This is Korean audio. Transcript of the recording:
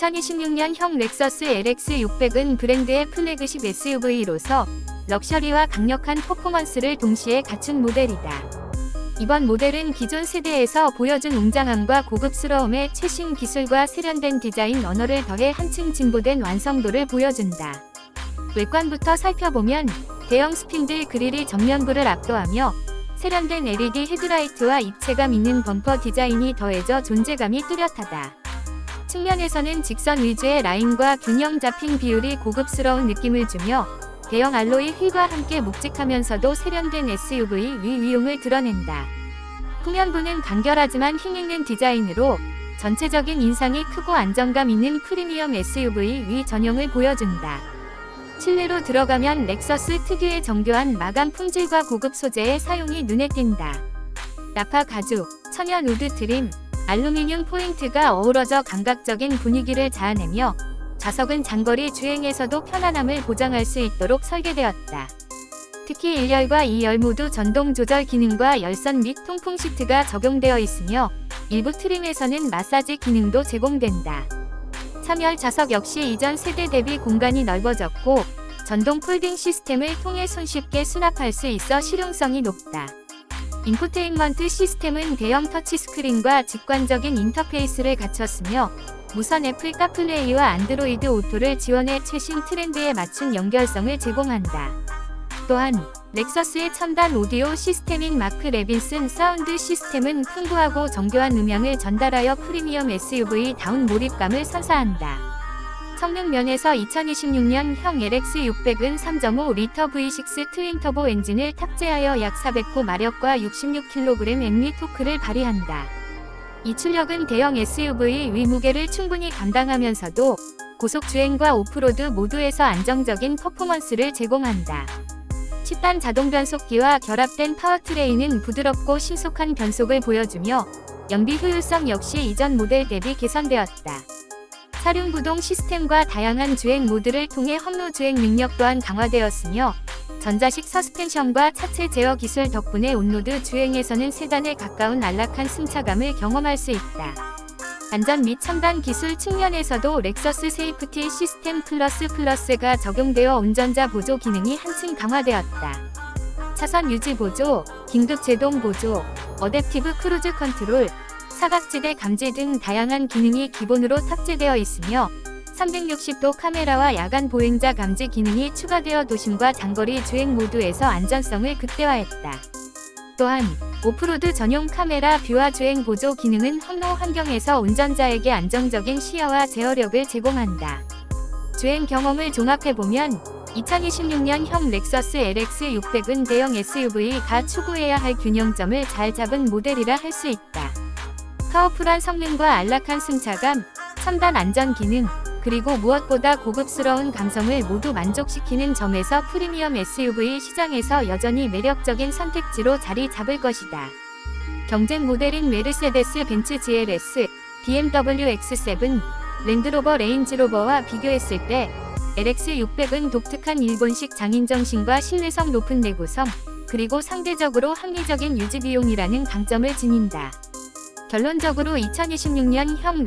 2026년형 렉서스 LX 600은 브랜드의 플래그십 SUV로서 럭셔리와 강력한 퍼포먼스를 동시에 갖춘 모델이다. 이번 모델은 기존 세대에서 보여준 웅장함과 고급스러움의 최신 기술과 세련된 디자인 언어를 더해 한층 진보된 완성도를 보여준다. 외관부터 살펴보면 대형 스핀들 그릴이 정면부를 압도하며 세련된 LED 헤드라이트와 입체감 있는 범퍼 디자인이 더해져 존재감이 뚜렷하다. 측면에서는 직선 위주의 라인과 균형 잡힌 비율이 고급스러운 느낌을 주며 대형 알로이 휠과 함께 묵직하면서도 세련된 SUV 위 위용을 드러낸다. 후면부는 간결하지만 힘있는 디자인으로 전체적인 인상이 크고 안정감 있는 프리미엄 SUV 위 전용을 보여준다. 실내로 들어가면 렉서스 특유의 정교한 마감 품질과 고급 소재의 사용이 눈에 띈다. 나파 가죽, 천연 우드 트림, 알루미늄 포인트가 어우러져 감각적인 분위기를 자아내며 좌석은 장거리 주행에서도 편안함을 보장할 수 있도록 설계되었다. 특히 1열과 2열 모두 전동 조절 기능과 열선 및 통풍 시트가 적용되어 있으며 일부 트림에서는 마사지 기능도 제공된다. 3열 좌석 역시 이전 세대 대비 공간이 넓어졌고 전동 폴딩 시스템을 통해 손쉽게 수납할 수 있어 실용성이 높다. 인포테인먼트 시스템은 대형 터치스크린과 직관적인 인터페이스를 갖췄으며 무선 애플 카플레이와 안드로이드 오토를 지원해 최신 트렌드에 맞춘 연결성을 제공한다. 또한 렉서스의 첨단 오디오 시스템인 마크 레빈슨 사운드 시스템은 풍부하고 정교한 음향을 전달하여 프리미엄 SUV 다운 몰입감을 선사한다. 성능 면에서 2026년 형 LX 600은 3.5리터 V6 트윈 터보 엔진을 탑재하여 약 400호 마력과 66kg 엔미 토크를 발휘한다. 이 출력은 대형 SUV 위무게를 충분히 감당하면서도 고속 주행과 오프로드 모두에서 안정적인 퍼포먼스를 제공한다. 10단 자동 변속기와 결합된 파워트레인은 부드럽고 신속한 변속을 보여주며 연비 효율성 역시 이전 모델 대비 개선되었다. 사륜 구동 시스템과 다양한 주행 모드를 통해 험로 주행 능력 또한 강화되었으며 전자식 서스펜션과 차체 제어 기술 덕분에 온로드 주행에서는 세단에 가까운 안락한 승차감을 경험할 수 있다. 안전 및 첨단 기술 측면에서도 렉서스 세이프티 시스템 플러스 플러스가 적용되어 운전자 보조 기능이 한층 강화되었다. 차선 유지 보조, 긴급 제동 보조, 어댑티브 크루즈 컨트롤, 사각지대 감지 등 다양한 기능이 기본으로 탑재되어 있으며 360도 카메라와 야간 보행자 감지 기능이 추가되어 도심과 장거리 주행 모두에서 안전성을 극대화했다. 또한 오프로드 전용 카메라 뷰와 주행 보조 기능은 험로 환경에서 운전자에게 안정적인 시야와 제어력을 제공한다. 주행 경험을 종합해보면 2026년형 렉서스 LX 600은 대형 SUV가 추구해야 할 균형점을 잘 잡은 모델이라 할 수 있다. 파워풀한 성능과 안락한 승차감, 첨단 안전 기능, 그리고 무엇보다 고급스러운 감성을 모두 만족시키는 점에서 프리미엄 SUV 시장에서 여전히 매력적인 선택지로 자리 잡을 것이다. 경쟁 모델인 메르세데스 벤츠 GLS, BMW X7, 랜드로버 레인지로버와 비교했을 때 LX 600은 독특한 일본식 장인정신과 신뢰성 높은 내구성, 그리고 상대적으로 합리적인 유지 비용이라는 강점을 지닌다. 결론적으로 2026년 형